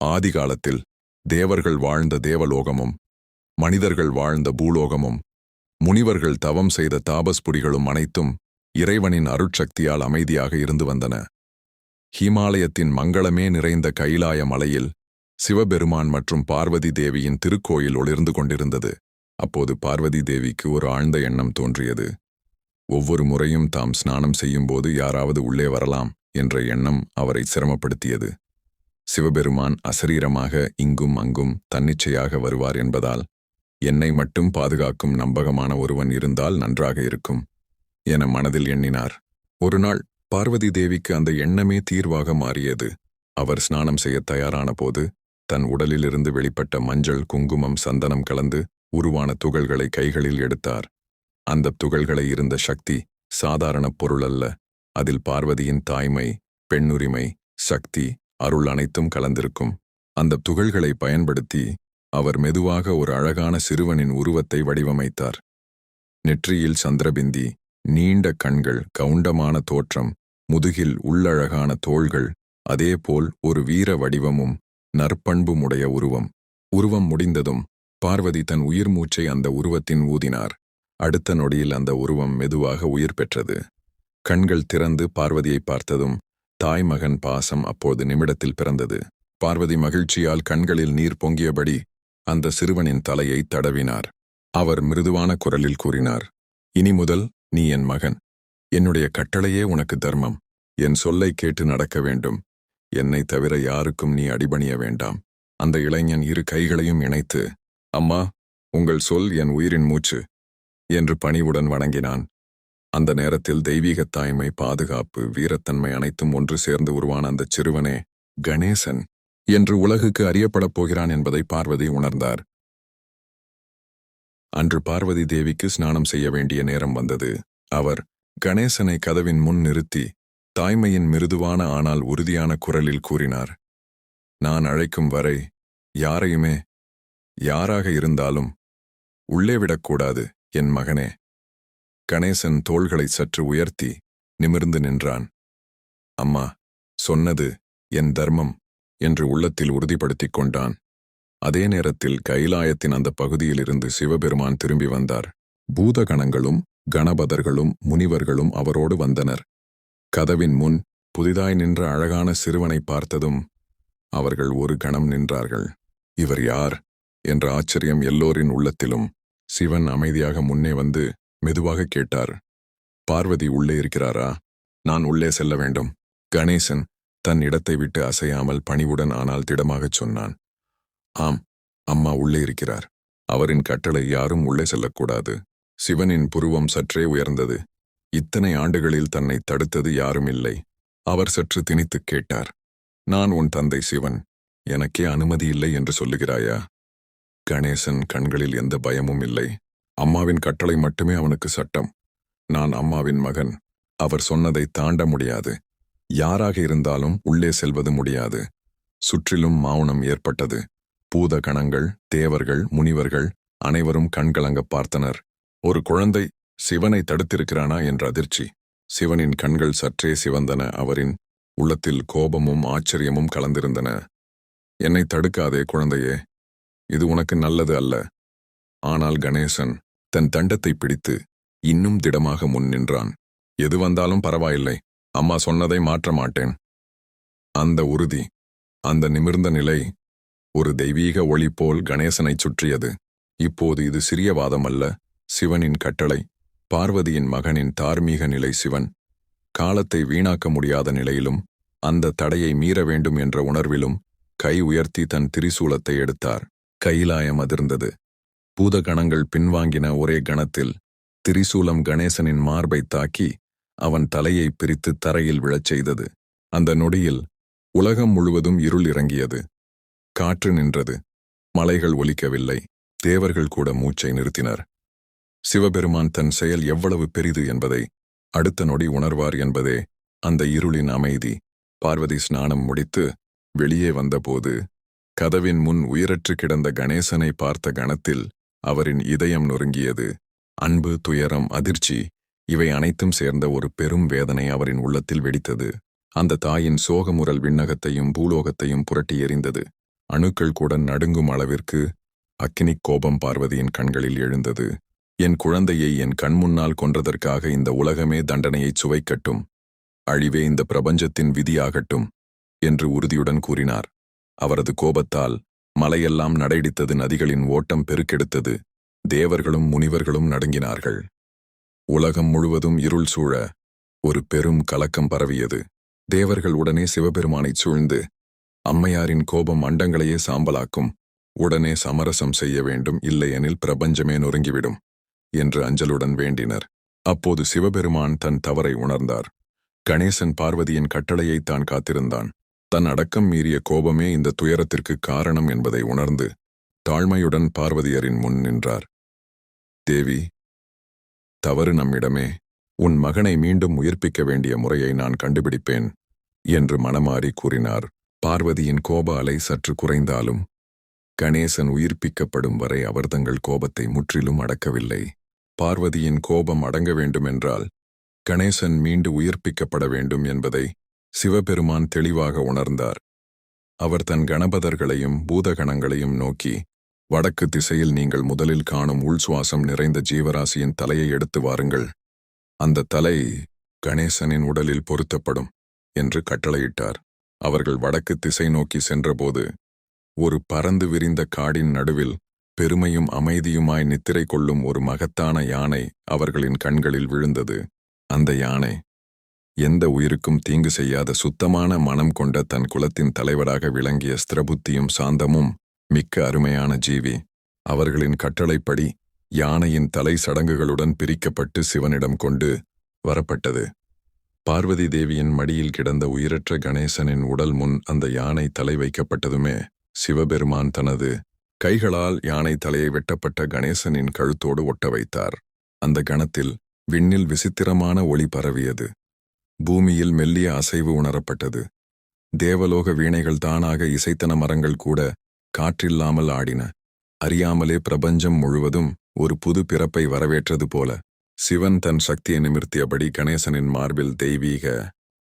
ஆதிகாலத்தில் தேவர்கள் வாழ்ந்த தேவலோகமும் மனிதர்கள் வாழ்ந்த பூலோகமும் முனிவர்கள் தவம் செய்த தாபஸ்புரிகளும் அனைத்தும் இறைவனின் அருட்சக்தியால் அமைதியாக இருந்து வந்தன. ஹிமாலயத்தின் மங்களமே நிறைந்த கைலாய மலையில் சிவபெருமான் மற்றும் பார்வதி தேவியின் திருக்கோயில் ஒளிர்ந்து கொண்டிருந்தது. அப்போது பார்வதி தேவிக்கு ஒரு ஆழ்ந்த எண்ணம் தோன்றியது. ஒவ்வொரு முறையும் தாம் ஸ்நானம் செய்யும்போது யாராவது உள்ளே வரலாம் என்ற எண்ணம் அவரை சிரமப்படுத்தியது. சிவபெருமான் அசரீரமாக இங்கும் அங்கும் தன்னிச்சையாக வருவார் என்பதால் என்னை மட்டும் பாதுகாக்கும் நம்பகமான ஒருவன் இருந்தால் நன்றாக இருக்கும் என மனதில் எண்ணினார். ஒருநாள் பார்வதி தேவிக்கு அந்த எண்ணமே தீர்வாக மாறியது. அவர் ஸ்நானம் செய்ய தயாரான போது தன் உடலிலிருந்து வெளிப்பட்ட மஞ்சள் குங்குமம் சந்தனம் கலந்து உருவான துகள்களை கைகளில் எடுத்தார். அந்த துகள்களை இருந்த சக்தி சாதாரண பொருள் அல்ல அதில் பார்வதியின் தாய்மை பெண்ணுரிமை சக்தி அருள் அனைத்தும் கலந்திருக்கும். அந்த துகள்களை பயன்படுத்தி அவர் மெதுவாக ஒரு அழகான சிறுவனின் உருவத்தை வடிவமைத்தார். நெற்றியில் சந்திரபிந்தி நீண்ட கண்கள் கவுண்டமான தோற்றம் முதுகில் உள்ளழகான தோள்கள் அதேபோல் ஒரு வீர வடிவமும் நற்பண்பும் உடைய உருவம். உருவம் முடிந்ததும் பார்வதி தன் உயிர் மூச்சை அந்த உருவத்தின் ஊதினார். அடுத்த நொடியில் அந்த உருவம் மெதுவாக உயிர் பெற்றது. கண்கள் திறந்து பார்வதியை பார்த்ததும் தாய் மகன் பாசம் அப்போது நிமிடத்தில் பிறந்தது. பார்வதி மகிழ்ச்சியால் கண்களில் நீர் பொங்கியபடி அந்த சிறுவனின் தலையை தடவினார். அவர் மிருதுவான குரலில் கூறினார் இனி முதல் நீ என் மகன். என்னுடைய கட்டளையே உனக்கு தர்மம். என் சொல்லை கேட்டு நடக்க வேண்டும். என்னை தவிர யாருக்கும் நீ அடிபணிய வேண்டாம். அந்த இளைஞன் இரு கைகளையும் இணைத்து அம்மா உங்கள் சொல் என் உயிரின் மூச்சு என்று பணிவுடன் வணங்கினான். அந்த நேரத்தில் தெய்வீகத் தாய்மை பாதுகாப்பு வீரத்தன்மை அனைத்தும் ஒன்று சேர்ந்து உருவான அந்த சிறுவனே கணேசன் என்று உலகுக்கு அறியப்படப் போகிறான் என்பதை பார்வதி உணர்ந்தார். அன்று பார்வதி தேவிக்கு ஸ்நானம் செய்ய வேண்டிய நேரம் வந்தது. அவர் கணேசனை கதவின் முன் நிறுத்தி தாய்மையின் மிருதுவான ஆனால் உறுதியான குரலில் கூறினார் நான் அழைக்கும் வரை யாரையுமே யாராக இருந்தாலும் உள்ளே விடக்கூடாது என் மகனே. கணேசன் தோள்களை சற்று உயர்த்தி நிமிர்ந்து நின்றான். அம்மா சொன்னது என் தர்மம் என்று உள்ளத்தில் உறுதிப்படுத்திக் கொண்டான். அதே நேரத்தில் கைலாயத்தின் அந்த பகுதியிலிருந்து சிவபெருமான் திரும்பி வந்தார். பூதகணங்களும் கணபதர்களும் முனிவர்களும் அவரோடு வந்தனர். கதவின் முன் புதிதாய் நின்ற அழகான சிறுவனை பார்த்ததும் அவர்கள் ஒரு கணம் நின்றார்கள். இவர் யார்? என்ற ஆச்சரியம் எல்லோரின் உள்ளத்திலும் சிவன் அமைதியாக முன்னே வந்து மெதுவாக கேட்டார். பார்வதி உள்ளே இருக்கிறாரா? நான் உள்ளே செல்ல வேண்டும். கணேசன் தன் இடத்தை விட்டு அசையாமல் பணிவுடன் ஆனால் திடமாகச் சொன்னான். ஆம் அம்மா உள்ளே இருக்கிறார். அவரின் கட்டளை யாரும் உள்ளே செல்லக்கூடாது. சிவனின் புருவம் சற்றே உயர்ந்தது. இத்தனை ஆண்டுகளில் தன்னை தடுத்தது யாரும் இல்லை. அவர் சற்று திணித்துக் கேட்டார். நான் உன் தந்தை சிவன். எனக்கே அனுமதி இல்லை என்று சொல்லுகிறாயா? கணேசன் கண்களில் எந்த பயமும் இல்லை. அம்மாவின் கட்டளை மட்டுமே அவனுக்கு சட்டம். நான் அம்மாவின் மகன். அவர் சொன்னதை தாண்ட முடியாது. யாராக இருந்தாலும் உள்ளே செல்வது முடியாது. சுற்றிலும் மௌனம் ஏற்பட்டது. பூத கணங்கள் தேவர்கள் முனிவர்கள் அனைவரும் கண்கலங்க பார்த்தனர். ஒரு குழந்தை சிவனை தடுத்திருக்கிறானா என்ற அதிர்ச்சி. சிவனின் கண்கள் சற்றே சிவந்தன. அவரின் உள்ளத்தில் கோபமும் ஆச்சரியமும் கலந்திருந்தன. என்னை தடுக்காதே குழந்தையே. இது உனக்கு நல்லது அல்ல. ஆனால் கணேசன் தன் தண்டத்தை பிடித்து இன்னும் திடமாக முன் நின்றான். எது வந்தாலும் பரவாயில்லை. அம்மா சொன்னதை மாற்ற மாட்டேன். அந்த உறுதி அந்த நிமிர்ந்த நிலை ஒரு தெய்வீக ஒளி போல் கணேசனைச் சுற்றியது. இப்போது இது சிறிய வாதம் அல்ல சிவனின் கட்டளை பார்வதியின் மகனின் தார்மீக நிலை சிவன். காலத்தை வீணாக்க முடியாத நிலையிலும் அந்த தடையை மீற வேண்டும் என்ற உணர்விலும் கை உயர்த்தி தன் திரிசூலத்தை எடுத்தார். கைலாயம் அதிர்ந்தது. பூதகணங்கள் பின்வாங்கின ஒரே கணத்தில் திரிசூலம் கணேசனின் மார்பை தாக்கி அவன் தலையை பிரித்து தரையில் விழச் செய்தது. அந்த நொடியில் உலகம் முழுவதும் இருள் இறங்கியது. காற்று நின்றது. மலைகள் ஒலிக்கவில்லை. தேவர்கள் கூட மூச்சை நிறுத்தினர். சிவபெருமான் தன் செயல் எவ்வளவு பெரிது என்பதை அடுத்த நொடி உணர்வார் என்பதே அந்த இருளின் அமைதி. பார்வதி ஸ்நானம் முடித்து வெளியே வந்தபோது கதவின் முன் உயிரற்று கிடந்த கணேசனை பார்த்த கணத்தில் அவரின் இதயம் நொறுங்கியது. அன்பு துயரம் அதிர்ச்சி இவை அனைத்தும் சேர்ந்த ஒரு பெரும் வேதனை அவரின் உள்ளத்தில் வெடித்தது. அந்த தாயின் சோகமுரல் விண்ணகத்தையும் பூலோகத்தையும் புரட்டி எறிந்தது. அணுக்கள் கூட நடுங்கும் அளவிற்கு அக்கினி கோபம் பார்வதியின் கண்களில் எழுந்தது. என் குழந்தையை என் கண்முன்னால் கொன்றதற்காக இந்த உலகமே தண்டனையைச் சுவைக்கட்டும். அழிவே இந்த பிரபஞ்சத்தின் விதியாகட்டும் என்று உறுதியுடன் கூறினார். அவரது கோபத்தால் மலையெல்லாம் நடையடித்தது நதிகளின் ஓட்டம் பெருக்கெடுத்தது. தேவர்களும் முனிவர்களும் நடுங்கினார்கள். உலகம் முழுவதும் இருள் சூழ ஒரு பெரும் கலக்கம் பரவியது. தேவர்கள் உடனே சிவபெருமானைச் சூழ்ந்து அம்மையாரின் கோபம் அண்டங்களையே சாம்பலாக்கும் உடனே சமரசம் செய்ய வேண்டும் இல்லையெனில் பிரபஞ்சமே நொறுங்கிவிடும் என்று அஞ்சலுடன் வேண்டினர். அப்போது சிவபெருமான் தன் தவறை உணர்ந்தார். கணேசன் பார்வதியின் கட்டளையை தான் காத்திருந்தான். தன் அடக்கம் மீறிய கோபமே இந்த துயரத்திற்கு காரணம் என்பதை உணர்ந்து தாழ்மையுடன் பார்வதியரின் முன் நின்றார். தேவி தவறு நம்மிடமே. உன் மகனை மீண்டும் உயிர்ப்பிக்க வேண்டிய முறையை நான் கண்டுபிடிப்பேன் என்று மனமாறி கூறினார். பார்வதியின் கோப அலை சற்று குறைந்தாலும் கணேசன் உயிர்ப்பிக்கப்படும் வரை அவர் தங்கள் கோபத்தை முற்றிலும் அடக்கவில்லை. பார்வதியின் கோபம் அடங்க வேண்டுமென்றால் கணேசன் மீண்டு உயிர்ப்பிக்கப்பட வேண்டும் என்பதை சிவபெருமான் தெளிவாக உணர்ந்தார். அவர் தன் கணபதர்களையும் பூதகணங்களையும் நோக்கி வடக்கு திசையில் நீங்கள் முதலில் காணும் உள்சுவாசம் நிறைந்த ஜீவராசியின் தலையை எடுத்து வாருங்கள். அந்த தலை கணேசனின் உடலில் பொருத்தப்படும் என்று கட்டளையிட்டார். அவர்கள் வடக்கு திசை நோக்கி சென்றபோது ஒரு பறந்து விரிந்த காடின் நடுவில் பெருமையும் அமைதியுமாய் நித்திரை கொள்ளும் ஒரு மகத்தான யானை அவர்களின் கண்களில் விழுந்தது. அந்த யானை எந்த உயிருக்கும் தீங்கு செய்யாத சுத்தமான மனம் கொண்ட தன் குலத்தின் தலைவராக விளங்கிய ஸ்திரபுத்தியும் சாந்தமும் மிக்க அருமையான ஜீவி. அவர்களின் கட்டளைப்படி யானையின் தலை சடங்குகளுடன் பிரிக்கப்பட்டு சிவனிடம் கொண்டு வரப்பட்டது. பார்வதி தேவியின் மடியில் கிடந்த உயிரற்ற கணேசனின் உடல் முன் அந்த யானை தலை வைக்கப்பட்டதுமே சிவபெருமான் தனது கைகளால் யானை தலையை வெட்டப்பட்ட கணேசனின் கழுத்தோடு ஒட்ட வைத்தார். அந்த கணத்தில் விண்ணில் விசித்திரமான ஒளி பரவியது. பூமியில் மெல்லிய அசைவு உணரப்பட்டது. தேவலோக வீணைகள் தானாக இசைத்தன மரங்கள் கூட காற்றில்லாமல் ஆடின. அறியாமலே பிரபஞ்சம் முழுவதும் ஒரு புது பிறப்பை வரவேற்றது போல சிவன் தன் சக்தியை நிமிர்த்தியபடி கணேசனின் மார்பில் தெய்வீக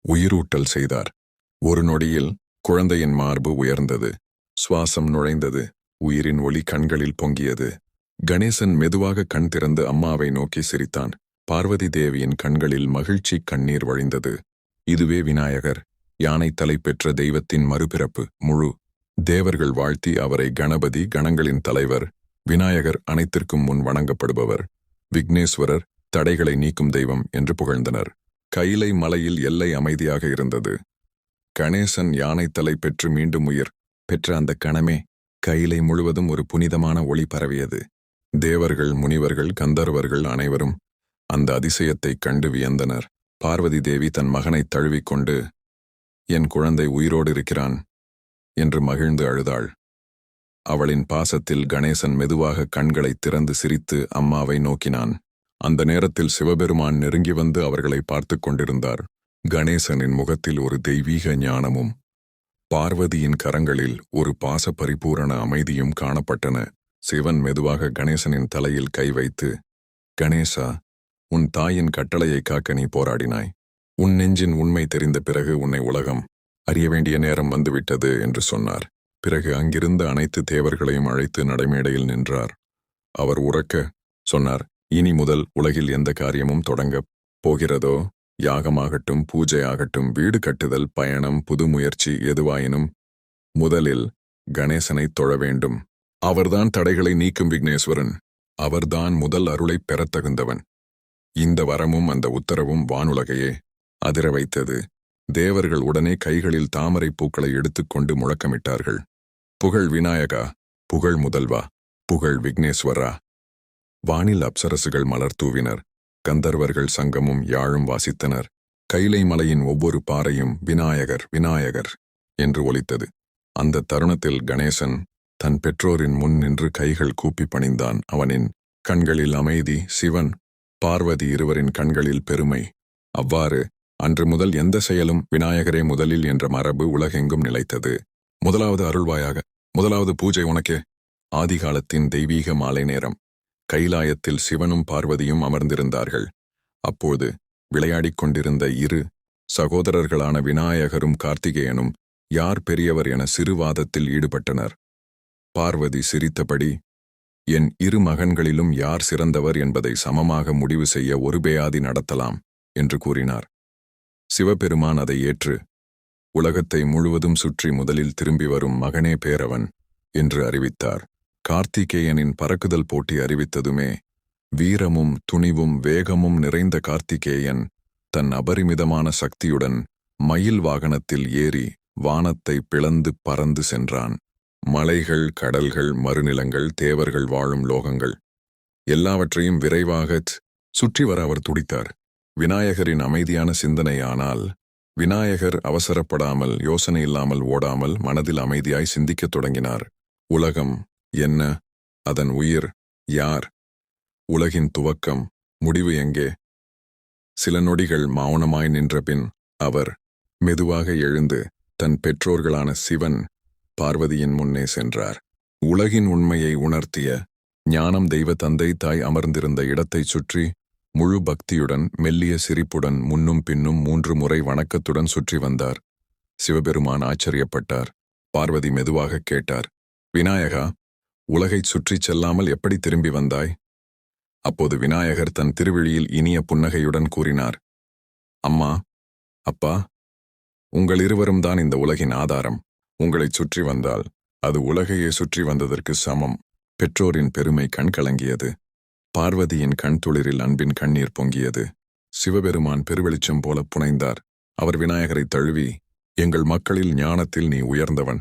உயிரூட்டல் செய்தார். ஒரு நொடியில் குழந்தையின் மார்பு உயர்ந்தது. சுவாசம் நுழைந்தது. உயிரின் ஒளி கண்களில் பொங்கியது. கணேசன் மெதுவாக கண் திறந்து அம்மாவை நோக்கி சிரித்தான். பார்வதி தேவியின் கண்களில் மகிழ்ச்சி கண்ணீர் வழிந்தது. இதுவே விநாயகர். யானை தலை பெற்ற தெய்வத்தின் மறுபிறப்பு. முழு. தேவர்கள் வாழ்த்தி அவரை கணபதி கணங்களின் தலைவர். விநாயகர் அனைத்திற்கும் முன் வணங்கப்படுபவர். விக்னேஸ்வரர் தடைகளை நீக்கும் தெய்வம் என்று புகழ்ந்தனர். கைலை மலையில் எல்லை அமைதியாக இருந்தது. கணேசன் யானை தலை பெற்று மீண்டும் உயிர். பெற்ற அந்த கணமே கைலை முழுவதும் ஒரு புனிதமான ஒளி பரவியது. தேவர்கள் முனிவர்கள் கந்தர்வர்கள் அனைவரும் அந்த அதிசயத்தைக் கண்டு வியந்தனர். பார்வதி தேவி தன் மகனைத் தழுவிக்கொண்டு என் குழந்தை உயிரோடு இருக்கிறான் என்று மகிழ்ந்து அழுதாள். அவளின் பாசத்தில் கணேசன் மெதுவாக கண்களைத் திறந்து சிரித்து அம்மாவை நோக்கினான். அந்த நேரத்தில் சிவபெருமான் நெருங்கி வந்து அவர்களை பார்த்துக் கொண்டிருந்தார். கணேசனின் முகத்தில் ஒரு தெய்வீக ஞானமும் பார்வதியின் கரங்களில் ஒரு பாச பரிபூரண அமைதியும் காணப்பட்டன. சிவன் மெதுவாக கணேசனின் தலையில் கை வைத்து கணேசா உன் தாயின் கட்டளையை காக்க நீ போராடினாய். உன் நெஞ்சின் உண்மை தெரிந்த பிறகு உன்னை உலகம் அறிய வேண்டிய நேரம் வந்துவிட்டது என்று சொன்னார். பிறகு அங்கிருந்த அனைத்து தேவர்களையும் அழைத்து நடைமேடையில் நின்றார். அவர் உறக்க சொன்னார் இனி முதல் உலகில் எந்த காரியமும் தொடங்கப் போகிறதோ யாகமாகட்டும் பூஜையாகட்டும் வீடு கட்டுதல் பயணம் புது முயற்சி எதுவாயினும் முதலில் கணேசனைத் தொழ வேண்டும். அவர்தான் தடைகளை நீக்கும் விக்னேஸ்வரன். அவர்தான் முதல் அருளைப் பெறத் தகுந்தவன் இந்த வரமும் அந்த உத்தரவும் வானுலகையே. அதிர வைத்தது. தேவர்கள் உடனே கைகளில் தாமரை பூக்களை எடுத்துக்கொண்டு முழக்கமிட்டார்கள். புகழ் விநாயகா புகழ் முதல்வா புகழ் விக்னேஸ்வரா. வானில் அப்சரசுகள் மலர் தூவினர். கந்தர்வர்கள் சங்கமும் யாழும் வாசித்தனர். கைலை மலையின் ஒவ்வொரு பாறையும் விநாயகர் விநாயகர் என்று ஒலித்தது. அந்த தருணத்தில் கணேசன் தன் பெற்றோரின் முன் நின்று கைகள் கூப்பி பணிந்தான். அவனின் கண்களில் அமைதி சிவன் பார்வதி இருவரின் கண்களில் பெருமை. அவ்வாறு அன்று முதல் எந்த செயலும் விநாயகரே முதலில் என்ற மரபு உலகெங்கும் நிலைத்தது. முதலாவது அருள்வாயாக முதலாவது பூஜை உனக்கே. ஆதிகாலத்தின் தெய்வீக மாலை நேரம். கைலாயத்தில் சிவனும் பார்வதியும் அமர்ந்திருந்தார்கள். அப்போது விளையாடிக் கொண்டிருந்த இரு சகோதரர்களான விநாயகரும் கார்த்திகேயனும் யார் பெரியவர் என சிறுவாதத்தில் ஈடுபட்டனர். பார்வதி சிரித்தபடி என் இரு மகன்களிலும் யார் சிறந்தவர் என்பதை சமமாக முடிவு செய்ய ஒரு பேயாதி நடத்தலாம் என்று கூறினார். சிவபெருமான் அதை ஏற்று உலகத்தை முழுவதும் சுற்றி முதலில் திரும்பி வரும் மகனே பேரவன் என்று அறிவித்தார். கார்த்திகேயனின் பறக்குதல் போட்டி அறிவித்ததுமே வீரமும் துணிவும் வேகமும் நிறைந்த கார்த்திகேயன் தன் அபரிமிதமான சக்தியுடன் மயில் வாகனத்தில் ஏறி வானத்தை பிளந்து பறந்து சென்றான். மலைகள் கடல்கள் மறுநிலங்கள் தேவர்கள் வாழும் லோகங்கள் எல்லாவற்றையும் விரைவாகச் சுற்றி வர அவர் துடித்தார். விநாயகரின் அமைதியான சிந்தனையானால் விநாயகர் அவசரப்படாமல் யோசனை இல்லாமல் ஓடாமல் மனதில் அமைதியாய் சிந்திக்கத் தொடங்கினார். உலகம் என்ன? அதன் உயிர் யார்? உலகின் துவக்கம் முடிவு எங்கே? சில நொடிகள் மௌனமாய் நின்றபின் அவர் மெதுவாக எழுந்து தன் பெற்றோர்களான சிவன் பார்வதியின் முன்னே சென்றார். உலகின் உண்மையை உணர்த்திய ஞானம் தெய்வ தந்தை தாய் அமர்ந்திருந்த இடத்தைச் சுற்றி முழு பக்தியுடன் மெல்லிய சிரிப்புடன் முன்னும் பின்னும் மூன்று முறை வணக்கத்துடன் சுற்றி வந்தார். சிவபெருமான் ஆச்சரியப்பட்டார். பார்வதி மெதுவாக கேட்டார் விநாயகா உலகைச் சுற்றிச் செல்லாமல் எப்படி திரும்பி வந்தாய்? அப்போது விநாயகர் தன் திருவிழியில் இனிய புன்னகையுடன் கூறினார் அம்மா அப்பா உங்கள் இருவரும் தான் இந்த உலகின் ஆதாரம். உங்களைச் சுற்றி வந்தால் அது உலகையே சுற்றி வந்ததற்கு சமம். பெற்றோரின் பெருமை கண் கலங்கியது. பார்வதியின் கண் துளிரில் அன்பின் கண்ணீர் பொங்கியது. சிவபெருமான் பெருவெளிச்சம் போல புனைந்தார். அவர் விநாயகரை தழுவி எங்கள் மக்களில் ஞானத்தில் நீ உயர்ந்தவன்.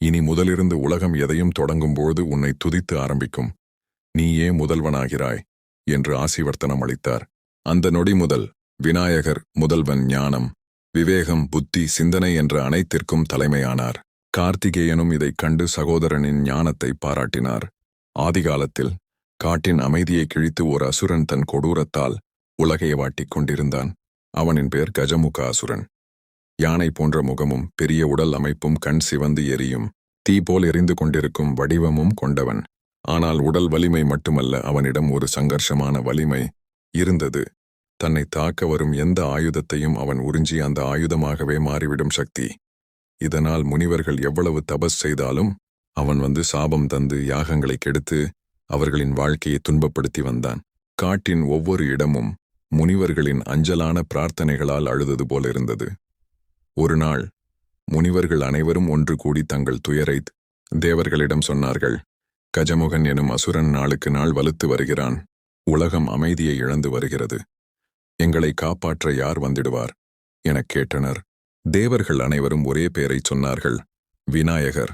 இனி முதலிருந்து உலகம் எதையும் தொடங்கும்போது உன்னை துதித்து ஆரம்பிக்கும். நீயே முதல்வனாகிறாய் என்று ஆசிவர்த்தனம் அளித்தார். அந்த நொடி முதல் விநாயகர் முதல்வன் ஞானம் விவேகம் புத்தி சிந்தனை என்ற அனைத்திற்கும் தலைமையானார். கார்த்திகேயனும் இதைக் கண்டு சகோதரனின் ஞானத்தை பாராட்டினார். ஆதிகாலத்தில் காட்டின் அமைதியை கிழித்து ஒரு அசுரன் தன் கொடூரத்தால் உலகையை வாட்டிக் கொண்டிருந்தான். அவனின் பெயர் கஜமுக அசுரன். யானை போன்ற முகமும் பெரிய உடல் அமைப்பும் கண் சிவந்து எரியும் தீ போல் எரிந்து கொண்டிருக்கும் வடிவமும் கொண்டவன். ஆனால் உடல் வலிமை மட்டுமல்ல அவனிடம் ஒரு சங்கர்ஷமான வலிமை இருந்தது. தன்னை தாக்க வரும் எந்த ஆயுதத்தையும் அவன் உறிஞ்சி அந்த ஆயுதமாகவே மாறிவிடும் சக்தி. இதனால் முனிவர்கள் எவ்வளவு தபஸ் செய்தாலும் அவன் வந்து சாபம் தந்து யாகங்களை கெடுத்து அவர்களின் வாழ்க்கையை துன்பப்படுத்தி வந்தான். காட்டின் ஒவ்வொரு இடமும் முனிவர்களின் அஞ்சலான பிரார்த்தனைகளால் அழுதது போலிருந்தது ஒரு நாள் முனிவர்கள் அனைவரும் ஒன்று கூடி தங்கள் துயரை தேவர்களிடம் சொன்னார்கள் கஜமுகன் எனும் அசுரன் நாளுக்கு நாள் வலுத்து வருகிறான். உலகம் அமைதியை இழந்து வருகிறது. எங்களை காப்பாற்ற யார் வந்திடுவார்? எனக் கேட்டனர். தேவர்கள் அனைவரும் ஒரே பெயரை சொன்னார்கள். விநாயகர்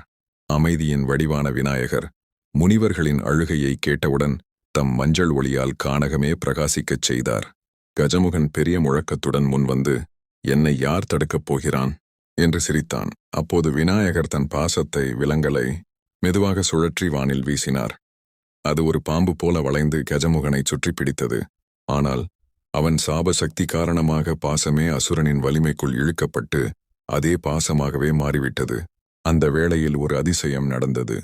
அமைதியின் வடிவான விநாயகர் முனிவர்களின் அழுகையை கேட்டவுடன் தம் மஞ்சள் ஒளியால் கானகமே பிரகாசிக்கச் செய்தார். கஜமுகன் பெரிய முழக்கத்துடன் முன்வந்து என்னை யார் தடுக்கப் போகிறான்? என்று சிரித்தான். அப்போது விநாயகர் தன் பாசத்தை விலங்கலை மெதுவாக சுழற்றி வானில் வீசினார். அது ஒரு பாம்பு போல வளைந்து கஜமுகனைச் சுற்றி பிடித்தது. ஆனால் அவன் சாபசக்தி காரணமாக பாசமே அசுரனின் வலிமைக்குள் இழுக்கப்பட்டு அதே பாசமாகவே மாறிவிட்டது. அந்த வேளையில் ஒரு அதிசயம் நடந்தது.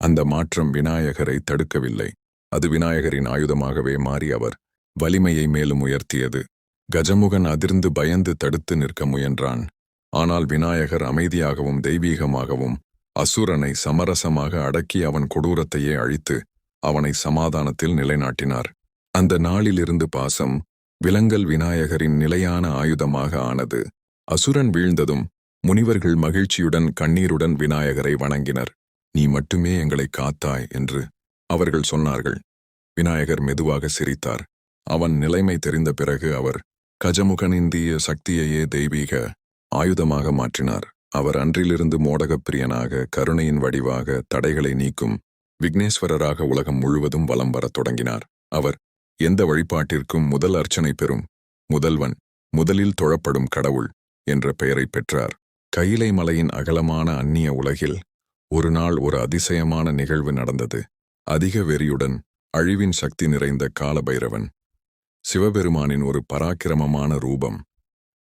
அந்த மாற்றம் விநாயகரை தடுக்கவில்லை. அது விநாயகரின் ஆயுதமாகவே மாறி அவர் வலிமையை மேலும் உயர்த்தியது. கஜமுகன் அதிர்ந்து பயந்து தடுத்து நிற்க முயன்றான். ஆனால் விநாயகர் அமைதியாகவும் தெய்வீகமாகவும் அசுரனை சமரசமாக அடக்கி அவன் கொடூரத்தையே அழித்து அவனை சமாதானத்தில் நிலைநாட்டினார். அந்த நாளிலிருந்து பாசம் விலங்கல் விநாயகரின் நிலையான ஆயுதமாக ஆனது. அசுரன் வீழ்ந்ததும் முனிவர்கள் மகிழ்ச்சியுடன் கண்ணீருடன் விநாயகரை வணங்கினர். நீ மட்டுமே எங்களை காத்தாய் என்று அவர்கள் சொன்னார்கள். விநாயகர் மெதுவாக சிரித்தார். அவன் நிலைமை தெரிந்த பிறகு அவர் கஜமுகனிந்திய சக்தியையே தெய்வீக ஆயுதமாக மாற்றினார். அவர் அன்றிலிருந்து மோடகப்பிரியனாக கருணையின் வடிவாக தடைகளை நீக்கும் விக்னேஸ்வரராக உலகம் முழுவதும் வலம் வரத் தொடங்கினார். அவர் எந்த வழிபாட்டிற்கும் முதல் அர்ச்சனை பெறும் முதல்வன் முதலில் தொழப்படும் கடவுள் என்ற பெயரைப் பெற்றார். கயிலை மலையின் அகலமான அந்நிய உலகில் ஒரு நாள் ஒரு அதிசயமான நிகழ்வு நடந்தது. அதிக வெறியுடன் அழிவின் சக்தி நிறைந்த காலபைரவன் சிவபெருமானின் ஒரு பராக்கிரமமான ரூபம்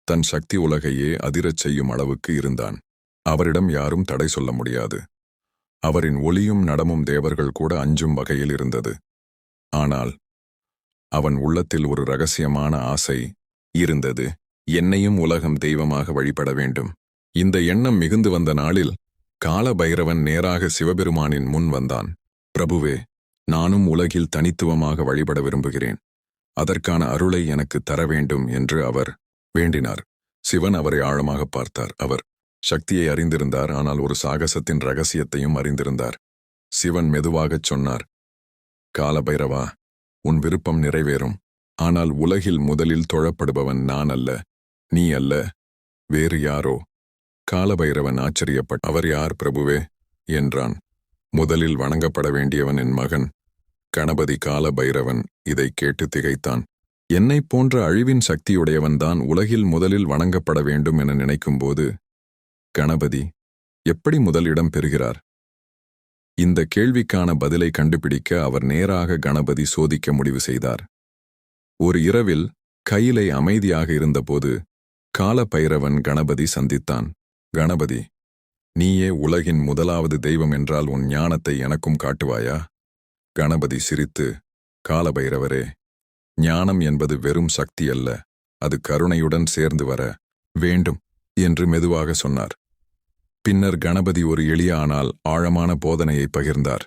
தன் சக்தி உலகையே அதிரச் செய்யும் அளவுக்கு இருந்தான். அவரிடம் யாரும் தடை சொல்ல முடியாது. அவரின் ஒளியும் நடமும் தேவர்கள் கூட அஞ்சும் வகையில் இருந்தது. ஆனால் அவன் உள்ளத்தில் ஒரு ரகசியமான ஆசை இருந்தது. என்னையும் உலகம் தெய்வமாக வழிபட வேண்டும். இந்த எண்ணம் மிகுந்து வந்த நாளில் கால பைரவன் நேராக சிவபெருமானின் முன் வந்தான். பிரபுவே நானும் உலகில் தனித்துவமாக வழிபட விரும்புகிறேன். அதற்கான அருளை எனக்கு தர வேண்டும் என்று அவர் வேண்டினார். சிவன் அவரை ஆழமாக பார்த்தார். அவர் சக்தியை அறிந்திருந்தார் ஆனால் ஒரு சாகசத்தின் ரகசியத்தையும் அறிந்திருந்தார். சிவன் மெதுவாகச் சொன்னார் காலபைரவா உன் விருப்பம் நிறைவேறும். ஆனால் உலகில் முதலில் தொழப்படுபவன் நான் அல்ல நீ அல்ல வேறு யாரோ. காலபைரவன் ஆச்சரியப்பட்ட அவர் யார் பிரபுவே? என்றான். முதலில் வணங்கப்பட வேண்டியவன் என் மகன். கணபதி காலபைரவன் இதை கேட்டு திகைத்தான். என்னைப் போன்ற அழிவின் சக்தியுடையவன்தான் உலகில் முதலில் வணங்கப்பட வேண்டும் என நினைக்கும்போது கணபதி எப்படி முதலிடம் பெறுகிறார்? இந்த கேள்விக்கான பதிலை கண்டுபிடிக்க அவர் நேராக கணபதி சோதிக்க முடிவு செய்தார். ஒரு இரவில் கையிலை அமைதியாக இருந்தபோது காலபைரவன் கணபதி சந்தித்தான். கணபதி நீயே உலகின் முதலாவது தெய்வம் என்றால் உன் ஞானத்தை எனக்கும் காட்டுவாயா? கணபதி சிரித்து காலபைரவரே ஞானம் என்பது வெறும் சக்தி அல்ல அது கருணையுடன் சேர்ந்து வர வேண்டும் என்று மெதுவாக சொன்னார். பின்னர் கணபதி ஒரு எளிய ஆனால் ஆழமான போதனையை பகிர்ந்தார்.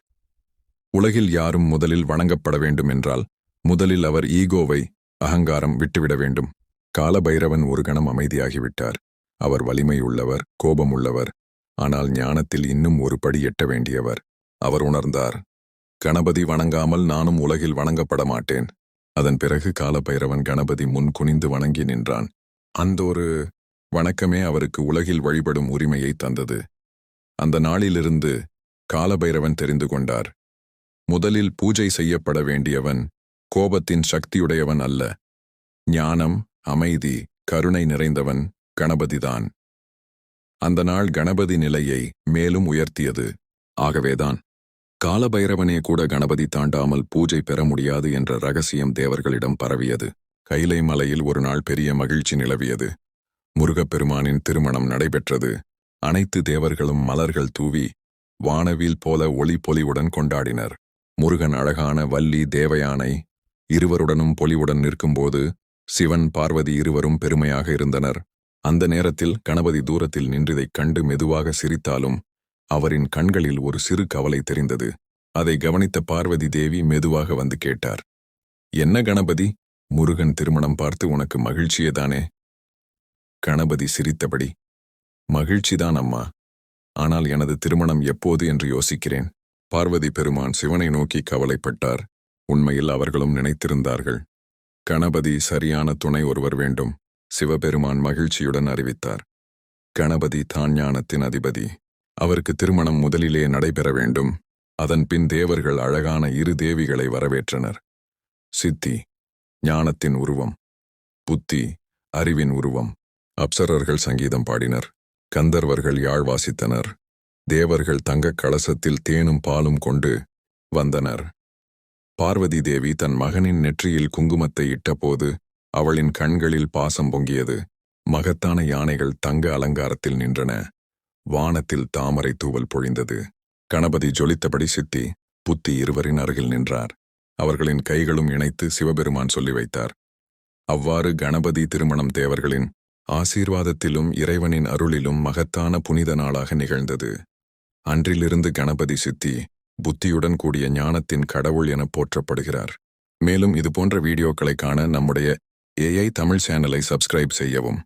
உலகில் யாரும் முதலில் வணங்கப்பட வேண்டும் என்றால் முதலில் அவர் ஈகோவை அகங்காரம் விட்டுவிட வேண்டும். காலபைரவன் ஒரு கணம் அமைதியாகிவிட்டார். அவர் வலிமையுள்ளவர் கோபமுள்ளவர். ஆனால் ஞானத்தில் இன்னும் ஒரு படி எட்ட வேண்டியவர். அவர் உணர்ந்தார் கணபதி வணங்காமல் நானும் உலகில் வணங்கப்பட மாட்டேன். அதன் பிறகு காலபைரவன் கணபதி முன் குனிந்து வணங்கி நின்றான். அந்த ஒரு வணக்கமே அவருக்கு உலகில் வழிபடும் உரிமையை தந்தது. அந்த நாளிலிருந்து காலபைரவன் தெரிந்து கொண்டார். முதலில் பூஜை செய்யப்பட வேண்டியவன் கோபத்தின் சக்தியுடையவன் அல்ல. ஞானம் அமைதி கருணை நிறைந்தவன் கணபதிதான். அந்த நாள் கணபதி நிலையை மேலும் உயர்த்தியது. ஆகவேதான் காலபைரவனே கூட கணபதி தாண்டாமல் பூஜை பெற முடியாது என்ற ரகசியம் தேவர்களிடம் பரவியது. கைலை மலையில் ஒரு நாள் பெரிய மகிழ்ச்சி நிலவியது. முருகப்பெருமானின் திருமணம் நடைபெற்றது. அனைத்து தேவர்களும் மலர்கள் தூவி வானவில் போல ஒளி பொலிவுடன் கொண்டாடினர். முருகன் அழகான வள்ளி தேவயானை இருவருடனும் பொலிவுடன் நிற்கும்போது சிவன் பார்வதி இருவரும் பெருமையாக இருந்தனர். அந்த நேரத்தில் கணபதி தூரத்தில் நின்றதைக் கண்டு மெதுவாக சிரித்தாலும் அவரின் கண்களில் ஒரு சிறு கவலை தெரிந்தது. அதை கவனித்த பார்வதி தேவி மெதுவாக வந்து கேட்டார். என்ன கணபதி? முருகன் திருமணம் பார்த்து உனக்கு மகிழ்ச்சியேதானே? கணபதி சிரித்தபடி மகிழ்ச்சிதான் அம்மா. ஆனால் எனது திருமணம் எப்போது என்று யோசிக்கிறேன். பார்வதி பெருமான் சிவனை நோக்கி கவலைப்பட்டார். உண்மையில் அவர்களும் நினைத்திருந்தார்கள். கணபதி சரியான துணை ஒருவர் வேண்டும் சிவபெருமான் மகிழ்ச்சியுடன் அறிவித்தார். கணபதி தான் ஞானத்தின் அதிபதி. அவருக்கு திருமணம் முதலிலே நடைபெற வேண்டும். அதன் பின் தேவர்கள் அழகான இரு தேவிகளை வரவேற்றனர். சித்தி ஞானத்தின் உருவம். புத்தி அறிவின் உருவம். அப்சரர்கள் சங்கீதம் பாடினர். கந்தர்வர்கள் யாழ் வாசித்தனர். தேவர்கள் தங்கக் கலசத்தில் தேனும் பாலும் கொண்டு வந்தனர். பார்வதி தேவி தன் மகனின் நெற்றியில் குங்குமத்தை இட்டபோது அவளின் கண்களில் பாசம் பொங்கியது. மகத்தான யானைகள் தங்க அலங்காரத்தில் நின்றன. வானத்தில் தாமரை தூவல் பொழிந்தது. கணபதி ஜொலித்தபடி சித்தி புத்தி இருவரின் அருகில் நின்றார். அவர்களின் கைகளும் இணைத்து சிவபெருமான் சொல்லி வைத்தார். அவ்வாறு கணபதி திருமணம் தேவர்களின் ஆசீர்வாதத்திலும் இறைவனின் அருளிலும் மகத்தான புனித நாளாக நிகழ்ந்தது. அன்றிலிருந்து கணபதி சித்தி புத்தியுடன் கூடிய ஞானத்தின் கடவுள் என போற்றப்படுகிறார். மேலும் இதுபோன்ற வீடியோக்களை காண நம்முடைய ஏஐ தமிழ் சேனலை சப்ஸ்கிரைப் செய்யவும்.